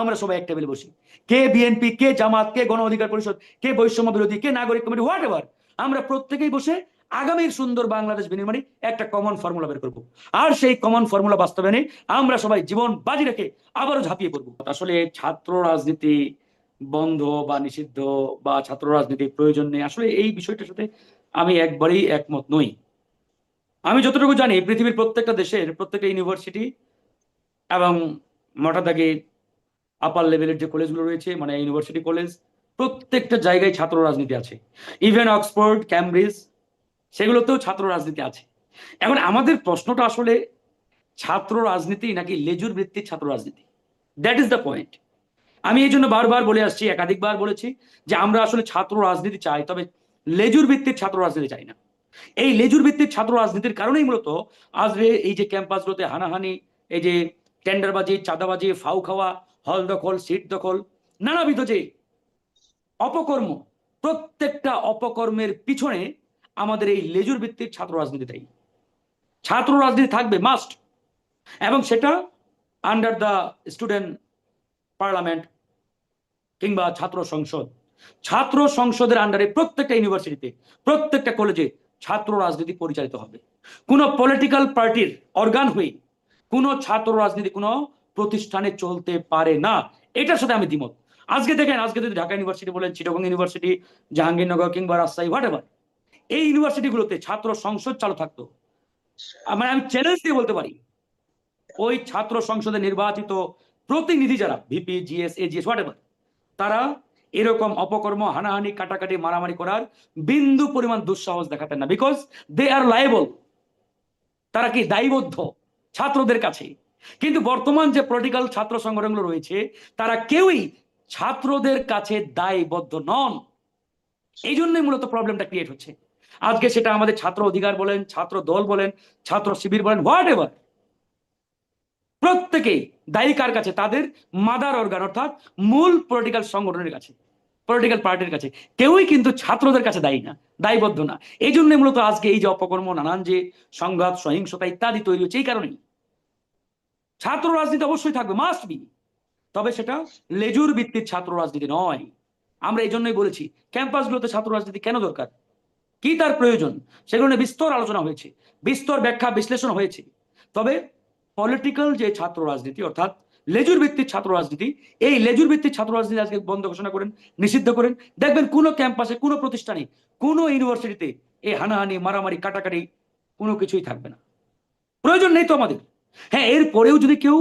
আমরা সবাই এক টেবিলে বসি। কে বিএনপি কে জামাত, কে গণ অধিকার পরিষদ, কে বৈষম্য বিরোধী, কে নাগরিক কমিটি হোয়াট এভার আমরা প্রত্যেকেই বসে আগামীর সুন্দর বাংলাদেশ বিনির্মাণে একটা কমন ফর্মুলা বের করব। আর সেই কমন ফর্মুলা বাস্তবায়নে আমরা সবাই জীবন বাজি রেখে আবারও ঝাঁপিয়ে পড়ব। আসলে ছাত্র রাজনীতি বন্ধ বা নিষিদ্ধ বা ছাত্র রাজনীতির প্রয়োজন নেই। আসলে এই বিষয়টার সাথে আমি একবারেই একমত নই। আমি যতটুকু জানি, পৃথিবীর প্রত্যেকটা দেশের, প্রত্যেকটা ইউনিভার্সিটি এবং মোটা আপার লেভেলের যে কলেজগুলো রয়েছে মানে ইউনিভার্সিটি কলেজ প্রত্যেকটা জায়গায় ছাত্র রাজনীতি আছে। ইভেন অক্সফোর্ড ক্যামব্রিজ সেগুলোতেও ছাত্র রাজনীতি আছে। এখন আমাদের প্রশ্নটা আসলে ছাত্র রাজনীতি নাকি লেজুর ভিত্তিক ছাত্র রাজনীতি? দ্যাট ইজ দ্য পয়েন্ট আমি এই জন্য বারবার বলে আসছি, একাধিকবার বলেছি যে আমরা আসলে ছাত্র রাজনীতি চাই, তবে লেজুর ভিত্তিক ছাত্র রাজনীতি চাই না। এই লেজুর ভিত্তিক ছাত্র রাজনীতির কারণেই মূলত আজকে এই যে ক্যাম্পাসগুলোতে হানাহানি, এই যে টেন্ডারবাজি চাঁদাবাজি, ফাউ খাওয়া হল দখল, সিট দখল, নানাবিধ যে অপকর্ম, প্রত্যেকটা অপকর্মের পিছনে আমাদের এই লেজুর ভিত্তিক ছাত্র রাজনীতি দায়ী। ছাত্র রাজনীতি থাকবে মাস্ট এবং সেটা আন্ডার দ্য স্টুডেন্ট পার্লামেন্ট কিংবা ছাত্র সংসদ। ছাত্র সংসদের আন্ডারে প্রত্যেকটা ইউনিভার্সিটিতে প্রত্যেকটা কলেজে ছাত্র রাজনীতি পরিচালিত হবে। কোনো পলিটিক্যাল পার্টির অর্গান হয়ে কোনো ছাত্র রাজনীতি, কোনো প্রতিষ্ঠানে চলতে পারে না। এটার সাথে আমি দ্বিমত। আজকে দেখেন, আজকে যদি ঢাকা ইউনিভার্সিটি বলেন, চিটাগং ইউনিভার্সিটি, জাহাঙ্গীরনগর কিংবা রাজশাহী হোয়াট এভার এই ইউনিভার্সিটিগুলোতে ছাত্র সংসদ চালু থাকতো। মানে আমি চ্যালেঞ্জ দিয়ে বলতে পারি, ওই ছাত্র সংসদে নির্বাচিত প্রতিনিধি যারা VP GS AGS whatever তারা এরকম অপকর্ম, হানাহানি, কাটাকাটি, মারামারি করার বিন্দু পরিমাণ দুঃসাহস দেখাতেন না। বিকজ দে আর লাইবল তারা কি দায়বদ্ধ ছাত্রদের কাছে? কিন্তু বর্তমান যে পলিটিক্যাল ছাত্র সংগঠনগুলো রয়েছে, তারা কেউই ছাত্রদের কাছে দায়বদ্ধ নন। এই জন্যই মূলত প্রবলেমটা ক্রিয়েট হচ্ছে। আজকে সেটা আমাদের ছাত্র অধিকার বলেন, ছাত্র দল বলেন, ছাত্র শিবির বলেন হোয়াট এভার প্রত্যেকেই দায়ী কার কাছে? তাদের মাদার অর্গান অর্থাৎ মূল পলিটিক্যাল সংগঠনের কাছে পলিটিক্যাল পার্টির কাছে। কেউই কিন্তু ছাত্রদের কাছে দায়ী না, দায়বদ্ধ না। এই জন্য মূলত আজকে এই যে অপকর্ম, নানান যে সংঘাত, সহিংসতা ইত্যাদি তৈরি হচ্ছে, এই কারণেই। ছাত্র রাজনীতি অবশ্যই থাকবে মাস্ট বি তবে সেটা লেজুর ভিত্তিক ছাত্র রাজনীতি নয়। আমরা এই জন্যই বলেছি, ক্যাম্পাসগুলোতে ছাত্র রাজনীতি কেন দরকার? কি তার প্রয়োজন? সেগুলো নিয়ে বিস্তর আলোচনা হয়েছে, বিস্তর ব্যাখ্যা বিশ্লেষণ হয়েছে। তবে পলিটিক্যাল যে ছাত্র রাজনীতি অর্থাৎ লেজুর ভিত্তিক ছাত্র রাজনীতি এই লেজুর ভিত্তিক ছাত্র রাজনীতি আজকে বন্ধ ঘোষণা করেন, নিষিদ্ধ করেন। দেখবেন কোনো ক্যাম্পাসে, কোনো প্রতিষ্ঠানে, কোনো ইউনিভার্সিটিতে এই হানাহানি, মারামারি, কাটাকাটি কোনো কিছুই থাকবে না। প্রয়োজন নেই তো আমাদের। হ্যাঁ এর পরেও যদি কেউ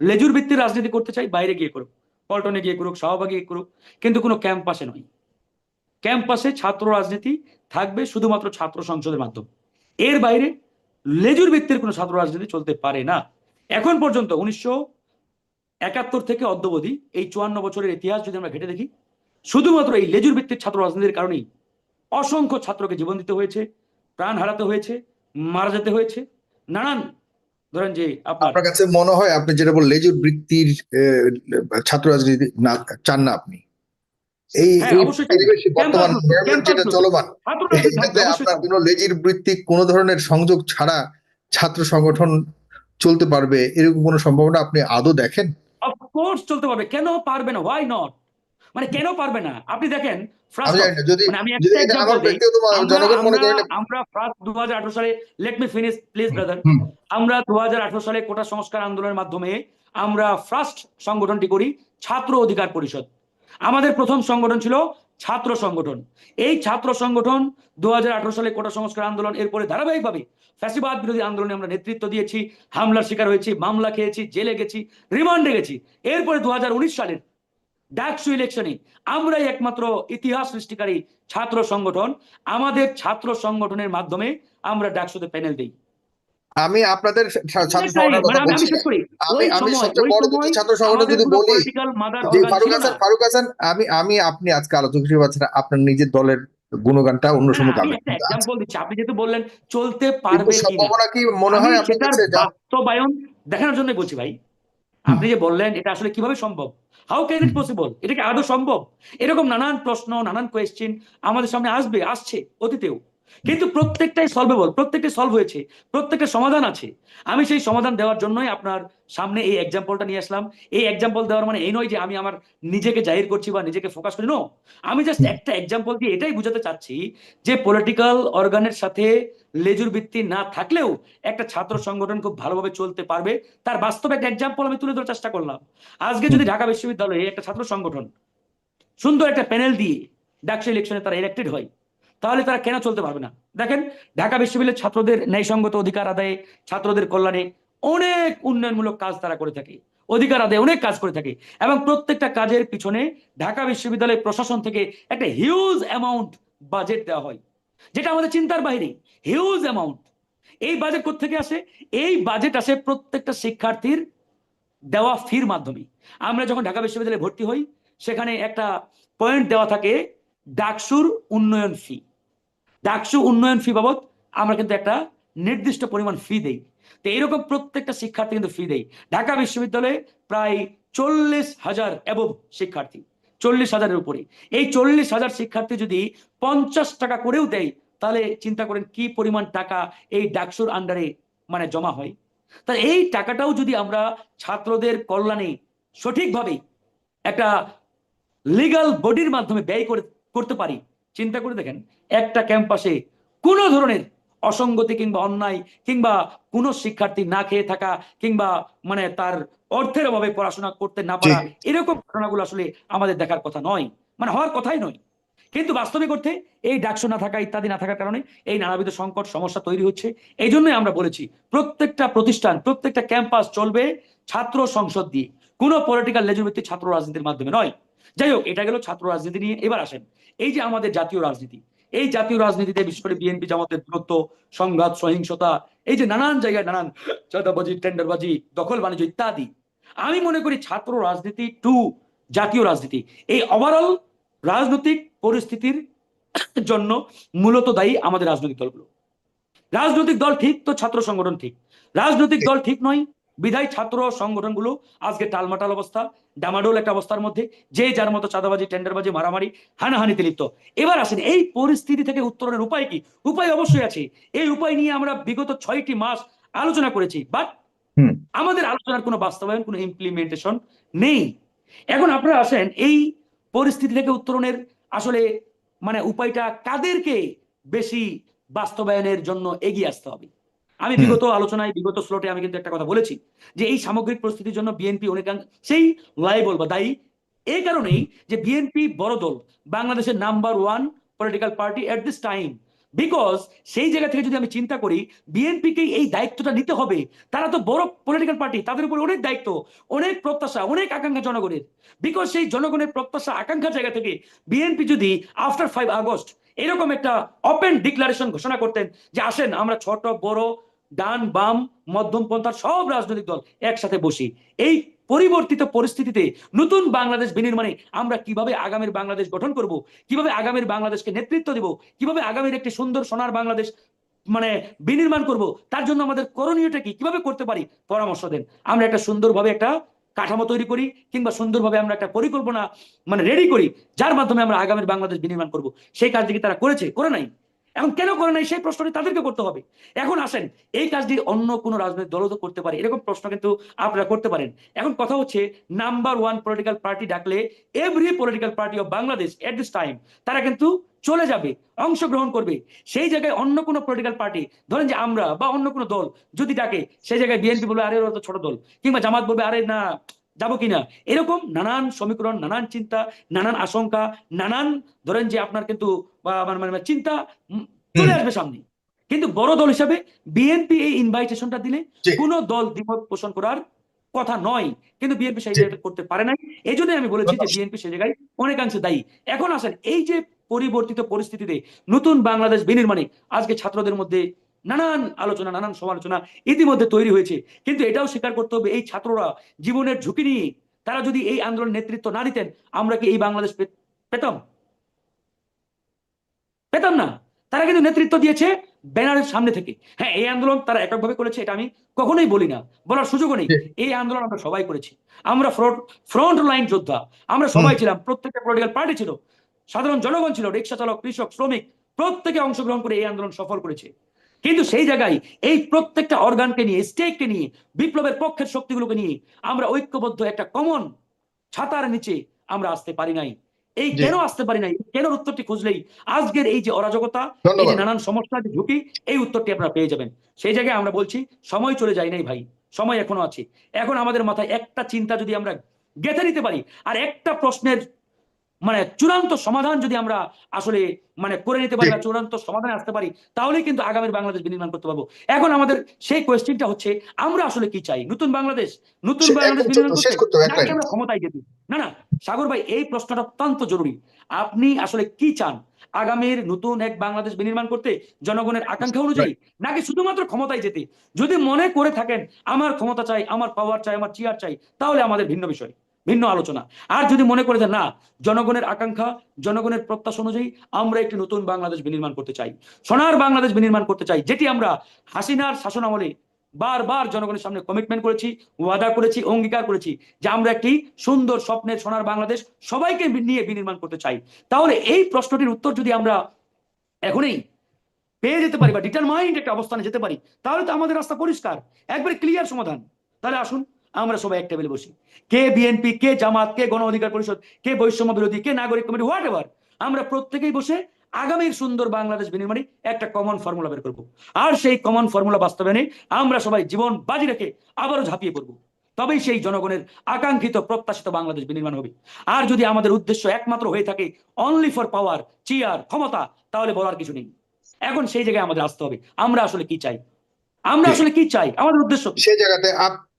লেজুর ভিত্তিক রাজনীতি করতে চাই বাইরে গিয়ে করুক। পল্টনে গিয়ে করুক, শাহবাগে গিয়ে করুক, কিন্তু কোনো ক্যাম্পাসে নয়। ক্যাম্পাসে ছাত্র রাজনীতি থাকবে শুধুমাত্র ছাত্র সংসদের মাধ্যমে। এর বাইরে লেজুর ভিত্তির কোনো ছাত্র রাজনীতি চলতে পারে না। এখন পর্যন্ত উনিশশো একাত্তর থেকে অদ্যবধি এই চুয়ান্ন বছরের ইতিহাস যদি আমরা ঘেটে দেখি, শুধুমাত্র এই লেজুর ভিত্তিক ছাত্র রাজনীতির কারণেই অসংখ্য ছাত্রকে জীবন দিতে হয়েছে, প্রাণ হারাতে হয়েছে, মারা যেতে হয়েছে, নানান ধরেন যে আপনার কাছে মনে হয় আপনি যেটা বললেন লেজুর বৃত্তির ছাত্র রাজনীতি না চান না আপনি। এই হ্যাঁ, বর্তমান যেটা চলমান আপনার। কোনো লেজির বৃত্তিক কোনো ধরনের সংযোগ ছাড়া ছাত্র সংগঠন চলতে পারবে এরকম কোনো সম্ভাবনা আপনি আদৌ দেখেন? অফকোর্স চলতে পারবে। কেন পারবে না? হোয়াই নট মানে কেন পারবে না? আপনি দেখেন আমি না যদি মানে আমি যদি একটা এটা example আমার দিই। ব্যক্তিগত মত, আমরা- জনগণ করেন আমরা- আমরা ফার্স্ট দু হাজার আঠারো সালে let me finish please brother আমরা দু হাজার আঠারো সালে কোটা সংস্কার আন্দোলনের মাধ্যমে আমরা ফার্স্ট সংগঠনটি করি ছাত্র অধিকার পরিষদ। আমাদের প্রথম সংগঠন ছিল ছাত্র সংগঠন। এই ছাত্র সংগঠন দু হাজার আঠারো সালে কোটা সংস্কার আন্দোলন এরপরে ধারাবাহিকভাবে ফ্যাসিবাদ বিরোধী আন্দোলনে আমরা নেতৃত্ব দিয়েছি হামলার শিকার হয়েছি মামলা খেয়েছি জেলে গেছি রিমান্ডে গেছি। এরপরে দু সালের ডাকসু ইলেকশনে আমরাই একমাত্র ইতিহাস সৃষ্টিকারী ছাত্র সংগঠন। আমাদের ছাত্র সংগঠনের মাধ্যমে আমরা ডাকসুতে প্যানেল দিই। আমি আপনাদের মানে আমি- সবচেয়ে বড় দুটি ছাত্র সংগঠন যদি বলি যে ফারুক হাসান ফারুক হাসান আমি আমি আপনি আজকে আলোচনা হিসেবে আপনার নিজের দলের গুণগানটা অন্য না, সময় গাবেন। দিচ্ছি। আপনি যেহেতু বললেন চলতে পারবে সম্ভাবনা কি মনে হয় আপনার কাছে বাস্তবায়ন দেখানোর জন্য বলছি ভাই। আপনি যে বললেন এটা আসলে কীভাবে সম্ভব? হাউ ক্যান ইট পসিবল এটা কি আদৌ সম্ভব? এরকম নানান প্রশ্ন নানান কোয়েশ্চেন আমাদের সামনে আসবে আসছে অতীতেও। কিন্তু প্রত্যেকটাই সলভেবল প্রত্যেকটাই সলভ হয়েছে প্রত্যেকটা সমাধান আছে। আমি সেই সমাধান দেওয়ার জন্যই আপনার সামনে এই এক্সাম্পলটা নিয়ে আসলাম। এই এক্সাম্পল দেওয়ার মানে এই নয় যে আমি আমার নিজেকে জাহির করছি বা নিজেকে ফোকাস করি নো আমি জাস্ট একটা এক্সাম্পল দিয়ে এটাই বোঝাতে চাচ্ছি যে পলিটিক্যাল অর্গানের সাথে লেজুর ভিত্তি না থাকলেও একটা ছাত্র সংগঠন খুব ভালোভাবে চলতে পারবে। তার বাস্তব একটা এক্সাম্পল আমি তুলে ধরার চেষ্টা করলাম। আজকে যদি ঢাকা বিশ্ববিদ্যালয়ে একটা ছাত্র সংগঠন সুন্দর একটা প্যানেল দিয়ে ডাকসু ইলেকশনে তারা ইলেক্টেড হয় তাহলে তারা কেন চলতে পারবে না? দেখেন, ঢাকা বিশ্ববিদ্যালয়ের ছাত্রদের ন্যায়সঙ্গত অধিকার আদায়ে, ছাত্রদের কল্যাণে অনেক উন্নয়নমূলক কাজ তারা করে থাকে। অধিকার আদায় অনেক কাজ করে থাকে এবং প্রত্যেকটা কাজের পিছনে ঢাকা বিশ্ববিদ্যালয় প্রশাসন থেকে একটা হিউজ অ্যামাউন্ট বাজেট দেওয়া হয়। যেটা আমাদের চিন্তার বাইরে হিউজ অ্যামাউন্ট এই বাজেট থেকে আসে? এই বাজেট আসে প্রত্যেকটা শিক্ষার্থীর দেওয়া ফির মাধ্যমে। আমরা যখন ঢাকা বিশ্ববিদ্যালয়ে ভর্তি হই, সেখানে একটা পয়েন্ট দেওয়া থাকে, ডাকসুর উন্নয়ন ফি ডাকসু উন্নয়ন ফি বাবদ আমরা কিন্তু একটা নির্দিষ্ট পরিমাণ ফি দেই। তো এইরকম প্রত্যেকটা শিক্ষার্থী কিন্তু ফি দেই। ঢাকা বিশ্ববিদ্যালয়ে প্রায় চল্লিশ হাজার এবং শিক্ষার্থী, চল্লিশ হাজারের উপরে। এই চল্লিশ হাজার শিক্ষার্থী যদি পঞ্চাশ টাকা করেও দেয়, তাহলে চিন্তা করেন কি পরিমাণ টাকা এই ডাকসুর আন্ডারে মানে জমা হয়। তা এই টাকাটাও যদি আমরা ছাত্রদের কল্যাণে সঠিকভাবে একটা লিগাল বডির মাধ্যমে ব্যয় করে, করতে পারি চিন্তা করে দেখেন একটা ক্যাম্পাসে কোনো ধরনের অসঙ্গতি কিংবা অন্যায় কিংবা কোনো শিক্ষার্থী না খেয়ে থাকা কিংবা মানে তার অর্থের অভাবে পড়াশোনা করতে না পারা এরকম ঘটনাগুলো আসলে আমাদের দেখার কথা নয়। মানে হওয়ার কথাই নয়। কিন্তু বাস্তবিক অর্থে এই ডাকসু না থাকা ইত্যাদি না থাকার কারণে এই নানাবিধ সংকট সমস্যা তৈরি হচ্ছে। এই জন্যই আমরা বলেছি প্রত্যেকটা প্রতিষ্ঠান প্রত্যেকটা ক্যাম্পাস চলবে ছাত্র সংসদ দিয়ে। কোনো পলিটিক্যাল লেজুর ছাত্র রাজনীতির মাধ্যমে নয়। যাই হোক এটা গেল ছাত্র রাজনীতি নিয়ে। এবার আসেন, এই যে আমাদের জাতীয় রাজনীতি, এই জাতীয় রাজনীতিতে বিশেষ করে বিএনপি জামাতের দূরত্ব, সংঘাত, সহিংসতা, এই যে নানান জায়গায় নানান চাঁদাবাজি, টেন্ডারবাজি, দখল বাণিজ্য ইত্যাদি, আমি মনে করি ছাত্র রাজনীতি টু জাতীয় রাজনীতি। এই ওভারঅল রাজনৈতিক পরিস্থিতির জন্য মূলত দায়ী আমাদের রাজনৈতিক দলগুলো। রাজনৈতিক দল ঠিক তো ছাত্র সংগঠন ঠিক। রাজনৈতিক দল ঠিক নয় বিধায় ছাত্র সংগঠনগুলো আজকে টালমাটাল অবস্থা ডামাডোল একটা অবস্থার মধ্যে যে যার মতো চাঁদাবাজি টেন্ডারবাজি মারামারি হানাহানিতে লিপ্ত। এবার আসেন এই পরিস্থিতি থেকে উত্তরণের উপায় কি? উপায় অবশ্যই আছে। এই উপায় নিয়ে আমরা বিগত ছয়টি মাস আলোচনা করেছি বাট আমাদের আলোচনার কোনো বাস্তবায়ন কোনো ইমপ্লিমেন্টেশন নেই। এখন আপনারা আসেন এই পরিস্থিতি থেকে উত্তরণের আসলে মানে উপায়টা কাদেরকে বেশি বাস্তবায়নের জন্য এগিয়ে আসতে হবে? আমি বিগত আলোচনায় বিগত স্লোটে আমি কিন্তু একটা কথা বলেছি যে এই সামগ্রিক পরিস্থিতির জন্য বিএনপি অনেকাংশেই লাইবল বা দায়ী এই কারণেই যে বিএনপি বড় দল বাংলাদেশের number one political party at this time because সেই জায়গা থেকে যদি আমি চিন্তা করি বিএনপিকে এই দায়িত্বটা নিতে হবে, তারা তো বড় পলিটিক্যাল পার্টি তাদের উপর অনেক দায়িত্ব, অনেক প্রত্যাশা, অনেক আকাঙ্ক্ষা জনগণের। বিকজ সেই জনগণের প্রত্যাশা আকাঙ্ক্ষার জায়গা থেকে বিএনপি যদি আফটার ফাইভ আগস্ট এরকম একটা ওপেন ডিক্লারেশন ঘোষণা করতেন যে, আসেন, আমরা ছোট, বড়, ডান, বাম, মধ্যম পন্থার সব রাজনৈতিক দল একসাথে বসি। এই পরিবর্তিত পরিস্থিতিতে নতুন বাংলাদেশ বিনির্মাণে আমরা কীভাবে আগামীর বাংলাদেশ গঠন করব, কীভাবে আগামীর বাংলাদেশকে নেতৃত্ব দেব, কীভাবে আগামীর একটি সুন্দর সোনার বাংলাদেশ মানে বিনির্মাণ করব, তার জন্য আমাদের করণীয়টা কি? কীভাবে করতে পারি? পরামর্শ দেন। আমরা একটা সুন্দরভাবে একটা কাঠামো তৈরি করি, কিংবা সুন্দরভাবে আমরা একটা পরিকল্পনা মানে রেডি করি, যার মাধ্যমে আমরা আগামীর বাংলাদেশ বিনির্মাণ করব। সেই কাজটি কি তারা করেছে? করে নাই? এখন কেন করে নাই? সেই প্রশ্নটি তাদেরকে করতে হবে। এখন আসেন, এই কাজটি অন্য কোনো রাজনৈতিক দলও তো করতে পারে। এরকম প্রশ্ন কিন্তু আপনারা করতে পারেন। এখন কথা হচ্ছে নাম্বার ওয়ান পলিটিক্যাল পার্টি ডাকলে every political party of Bangladesh at this time তারা কিন্তু চলে যাবে, অংশগ্রহণ করবে। সেই জায়গায় অন্য কোনো পলিটিক্যাল পার্টি ধরেন যে আমরা বা অন্য কোনো দল যদি ডাকে, সেই জায়গায় বিএনপি বলবে, আরে ওরা তো ছোট দল। কিংবা জামাত বলবে, আরে না যাব কিনা? এরকম নানান সমীকরণ নানান চিন্তা নানান আশঙ্কা নানান ধরেন যে আপনার কিন্তু মানে মানে চিন্তা চলে আসবে সামনে। কিন্তু বড় দল হিসাবে বিএনপি এই ইনভাইটেশনটা দিলে কোন দল দ্বিমত পোষণ করার কথা নয়। কিন্তু বিএনপি সেই। জায়গাটা করতে পারে নাই। এই জন্যই আমি বলেছি যে বিএনপি সেই জায়গায় অনেকাংশে দায়ী। এখন আসেন এই যে পরিবর্তিত পরিস্থিতিতে নতুন বাংলাদেশ বিনির্মাণে আজকে ছাত্রদের মধ্যে নানান আলোচনা নানান সমালোচনা ইতিমধ্যে তৈরি হয়েছে। কিন্তু এটাও স্বীকার করতে হবে এই ছাত্ররা জীবনের ঝুঁকি নিয়ে তারা যদি এই আন্দোলন নেতৃত্ব না দিতেন আমরা কি এই বাংলাদেশ পেতাম? পেতাম না। তারা কিন্তু নেতৃত্ব দিয়েছে ব্যানারের সামনে থেকে। হ্যাঁ এই আন্দোলন তারা এককভাবে করেছে এটা আমি কখনোই বলি না। বলার সুযোগও নেই। এই আন্দোলন আমরা সবাই করেছি। আমরা ফ্রন্ট ফ্রন্ট লাইন যোদ্ধা। আমরা সবাই ছিলাম প্রত্যেকটা পলিটিক্যাল পার্টি ছিল। সাধারণ জনগণ ছিল রিক্সা চালক কৃষক শ্রমিক প্রত্যেকে অংশগ্রহণ করে এই আন্দোলন সফল করেছে। কিন্তু সেই জায়গায় এই প্রত্যেকটা অর্গানকে নিয়ে স্টেটকে নিয়ে বিপ্লবের পক্ষের শক্তিগুলোকে নিয়ে আমরা ঐক্যবদ্ধ একটা কমন ছাতার নিচে আমরা আসতে পারি নাই। এই কেন আসতে পারি নাই? কেন উত্তরটি খুঁজলেই? আজকের এই যে অরাজকতা এই যে নানান সমস্যা যে ঝুঁকি এই উত্তরটি আপনারা পেয়ে যাবেন। সেই জায়গায় আমরা বলছি সময় চলে যায় নাই ভাই সময় এখনও আছে। এখন আমাদের মাথায় একটা চিন্তা যদি আমরা গেঁথে নিতে পারি আর একটা প্রশ্নের মানে চূড়ান্ত সমাধান যদি আমরা আসলে মানে করে নিতে পারি বা চূড়ান্ত সমাধানে আসতে পারি তাহলেই কিন্তু আগামীর বাংলাদেশ বিনির্মাণ করতে পারব। এখন আমাদের সেই কোয়েশ্চেনটা হচ্ছে আমরা আসলে কি চাই? নতুন বাংলাদেশ? নতুন বাংলাদেশ বিনির্মাণ করতে করতে নাকি আমরা ক্ষমতায় যেতে না না সাগর ভাই এই প্রশ্নটা অত্যন্ত জরুরি। আপনি আসলে কি চান? আগামীর নতুন এক বাংলাদেশ বিনির্মাণ করতে জনগণের আকাঙ্ক্ষা অনুযায়ী নাকি শুধুমাত্র ক্ষমতায় যেতে? যদি মনে করে থাকেন আমার ক্ষমতা চাই আমার পাওয়ার চাই আমার চেয়ার চাই তাহলে আমাদের ভিন্ন বিষয়। ভিন্ন আলোচনা। আর যদি মনে করে যে না, জনগণের আকাঙ্ক্ষা, জনগণের প্রত্যাশা অনুযায়ী আমরা একটি নতুন বাংলাদেশ বিনির্মাণ করতে চাই, সোনার বাংলাদেশ বিনির্মাণ করতে চাই, যেটি আমরা হাসিনার শাসন আমলে বারবার জনগণের সামনে কমিটমেন্ট করেছি, ওয়াদা করেছি, অঙ্গীকার করেছি যে আমরা একটি সুন্দর স্বপ্নের সোনার বাংলাদেশ সবাইকে নিয়ে বিনির্মাণ করতে চাই। তাহলে এই প্রশ্নটির উত্তর যদি আমরা এখনই পেয়ে যেতে পারি বা ডিটারমাইন্ড একটা অবস্থানে যেতে পারি, তাহলে তো আমাদের রাস্তা পরিষ্কার। একবারে ক্লিয়ার সমাধান। তাহলে আসুন। আমরা সবাই এক টেবিলে বসি। কে বিএনপি কে জামাত কে গণ অধিকার পরিষদ কে বৈষম্য বিরোধী কে নাগরিক কমিটি হোয়াট এভার আমরা প্রত্যেকেই বসে আগামীর সুন্দর বাংলাদেশ বিনির্মাণে একটা কমন ফর্মুলা বের করব। আর সেই কমন ফর্মুলা বাস্তবায়নে আমরা সবাই জীবন বাজি রেখে আবারও ঝাঁপিয়ে পড়ব। তবেই সেই জনগণের আকাঙ্ক্ষিত প্রত্যাশিত বাংলাদেশ বিনির্মাণ হবে। আর যদি আমাদের উদ্দেশ্য একমাত্র হয়ে থাকে অনলি ফর পাওয়ার চেয়ার ক্ষমতা তাহলে বলার কিছু নেই। এখন সেই জায়গায় আমাদের আসতে হবে। আমরা আসলে কি চাই? আমরা আসলে কি চাই? আমাদের উদ্দেশ্য সেই জায়গাতে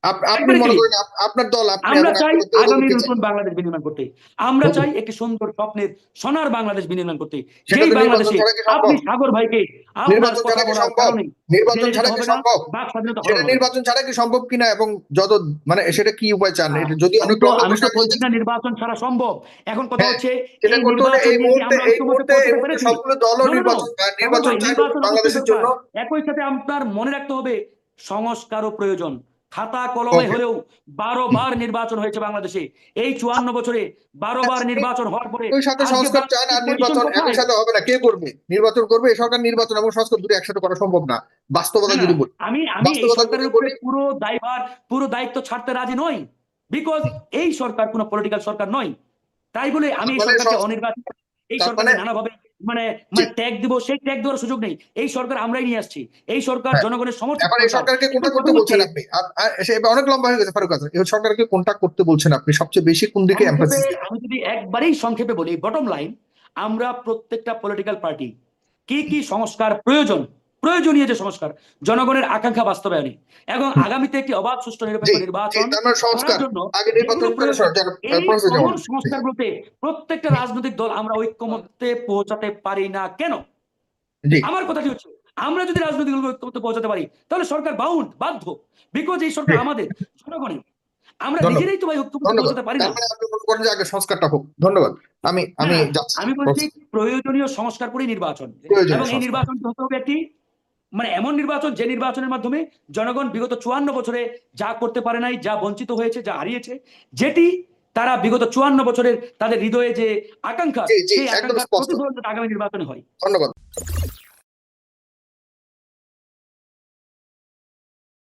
আপনি একবারে মনে করেন আপনার দল আমরা চাই আপনার আগামী নতুন বাংলাদেশ বিনির্মাণ করতে। আমরা চাই একটি সুন্দর স্বপ্নের সোনার বাংলাদেশ বিনির্মাণ করতে। যেই বাংলাদেশে? আপনি সাগর ভাইকে নির্বাচন ছাড়া কি সম্ভব? নির্বাচন ছাড়া কি সম্ভব? সেটা নির্বাচন ছাড়া কি সম্ভব কিনা এবং যত মানে সেটা কি উপায় চান? যদি অনেক আমি তো বলছি না নির্বাচন ছাড়া সম্ভব। এখন কথা হ্যাঁ, হচ্ছে সেটা এই করতে হলে এই মুহূর্তে এই মুহূর্তে? সবগুলো. নির্বাচন বাংলাদেশের জন্য একই সাথে আপনার মনে রাখতে হবে সংস্কারও প্রয়োজন। খাতা কলমে হলেও বারো বার নির্বাচন হয়েছে বাংলাদেশে। এই চুয়ান্ন বছরে বারো বার নির্বাচন হওয়ার পরে সাথে সংস্কার চান আর নির্বাচন একই কোথায়? সাথে হবে না। কে করবে? নির্বাচন করবে সরকার নির্বাচন এবং সংস্কার দুটো একসাথে করা সম্ভব না। বাস্তবতা যদি বলি। আমি আমি এই সরকারের উপরে পুরো দায়ভার পুরো দায়িত্ব ছাড়তে রাজি নই। বিকজ এই সরকার কোনো পলিটিক্যাল সরকার নয়। তাই বলে আমি এই মানে সরকারকে অনির্বাচিত এই তার মানে- নানাভাবে মানে মানে ট্যাগ দিব সেই ট্যাগ দেওয়ার সুযোগ নেই। এই সরকার আমরাই নিয়ে আসছি। এই সরকার হ্যাঁ। জনগণের সমর্থন এখন এই সরকারকে কোনটা করতে বলছেন আপনি? আপ- আ- এবার অনেক লম্বা হয়ে গেছে ফারুক হাসান। এই সরকারকে কোনটা করতে বলছেন আপনি? সবচেয়ে বেশি কোন দিকে এমফাসিস আমি যদি একবারেই সংক্ষেপে বলি বটম লাইন আমরা প্রত্যেকটা পলিটিক্যাল পার্টি কি কি সংস্কার প্রয়োজন প্রয়োজনীয় যে সংস্কার জনগণের আকাঙ্ক্ষা বাস্তবায়নে এবং আগামীতে একটি অবাধ সুষ্ঠু নিরপেক্ষ নির্বাচন সংস্কার করার জন্য নির্বাচন করে জামান। সংস্কারগুলোতে প্রত্যেকটা রাজনৈতিক দল আমরা ঐক্যমত্যে পৌঁছাতে পারি না কেন? আমার কথাটি হচ্ছে? আমরা যদি রাজনৈতিক দলকে ঐক্যমত্যে পৌঁছাতে পারি তাহলে সরকার বাউন্ড বাধ্য। বিকজ এই সরকার আমাদের জনগণের। আমরা নিজেরাই তো ভাই ঐক্যমত্যে পৌঁছাতে পারি না। মানে আগে সংস্কারটা হোক। ধন্যবাদ। আমি আমি হ্যাঁ, আমি বলছি প্রয়োজনীয় সংস্কার করেই নির্বাচন। এবং এই সংস্কার। নির্বাচনটি হতে হবে একটি মানে এমন নির্বাচন যে নির্বাচনের মাধ্যমে জনগণ বিগত চুয়ান্ন বছরে যা করতে পারে নাই যা বঞ্চিত হয়েছে যা হারিয়েছে যেটি তারা বিগত চুয়ান্ন বছরের তাদের হৃদয়ে যে আকাঙ্ক্ষা সেই যাতে আগামী নির্বাচনে হয়। ধন্যবাদ।